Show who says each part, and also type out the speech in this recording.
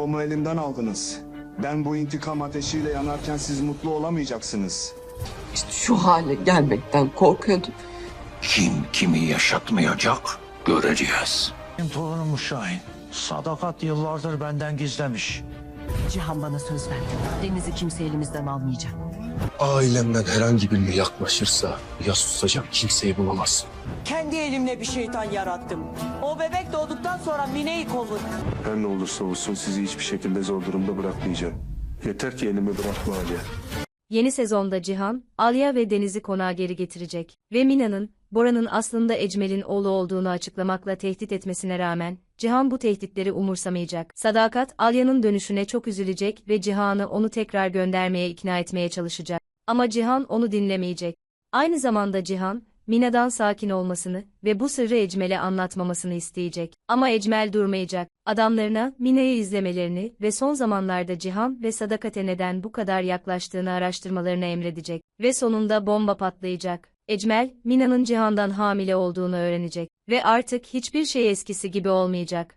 Speaker 1: Babamı elimden aldınız. Ben bu intikam ateşiyle yanarken siz mutlu olamayacaksınız.
Speaker 2: İşte şu hale gelmekten korkuyordum.
Speaker 3: Kim kimi yaşatmayacak göreceğiz.
Speaker 4: Benim torunum Şahin. Sadakat yıllardır benden gizlemiş.
Speaker 5: Cihan bana söz verdi. Deniz'i kimse elimizden almayacak.
Speaker 6: Ailemden herhangi birine yaklaşırsa ya susacak kimseyi bulamaz.
Speaker 7: Kendi elimle bir şeytan yarattım. O bebek doğduktan sonra Mine'yi kovun.
Speaker 8: Her ne olursa olsun sizi hiçbir şekilde zor durumda bırakmayacağım. Yeter ki elimi bırakma Aliye.
Speaker 9: Yeni sezonda Cihan, Alya ve Deniz'i konağa geri getirecek ve Mina'nın, Bora'nın aslında Ecmel'in oğlu olduğunu açıklamakla tehdit etmesine rağmen, Cihan bu tehditleri umursamayacak. Sadakat, Alya'nın dönüşüne çok üzülecek ve Cihan'ı onu tekrar göndermeye ikna etmeye çalışacak. Ama Cihan onu dinlemeyecek. Aynı zamanda Cihan, Mina'dan sakin olmasını ve bu sırrı Ecmel'e anlatmamasını isteyecek. Ama Ecmel durmayacak. Adamlarına Mina'yı izlemelerini ve son zamanlarda Cihan ve Sadakat'e neden bu kadar yaklaştığını araştırmalarını emredecek. Ve sonunda bomba patlayacak. Ecmel, Mina'nın Cihan'dan hamile olduğunu öğrenecek. Ve artık hiçbir şey eskisi gibi olmayacak.